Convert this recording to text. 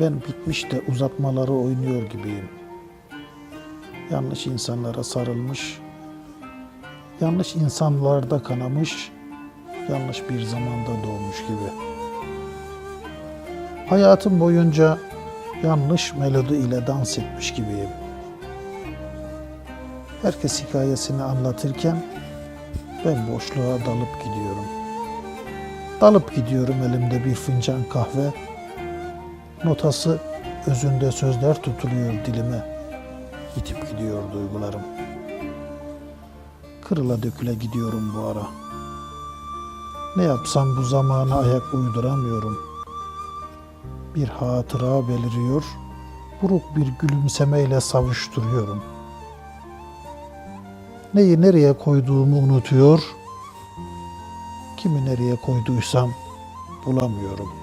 Ben bitmiş de uzatmaları oynuyor gibiyim. Yanlış insanlara sarılmış, yanlış insanlarda kanamış, yanlış bir zamanda doğmuş gibi. Hayatım boyunca yanlış melodi ile dans etmiş gibiyim. Herkes hikayesini anlatırken ben boşluğa dalıp gidiyorum. Dalıp gidiyorum elimde bir fincan kahve. Notası özünde sözler tutuluyor dilime. Yitip gidiyor duygularım. Kırıla döküle gidiyorum bu ara. Ne yapsam bu zamana ayak uyduramıyorum. Bir hatıra beliriyor, buruk bir gülümsemeyle savuşturuyorum. Neyi nereye koyduğumu unutuyor, kimi nereye koyduysam bulamıyorum.''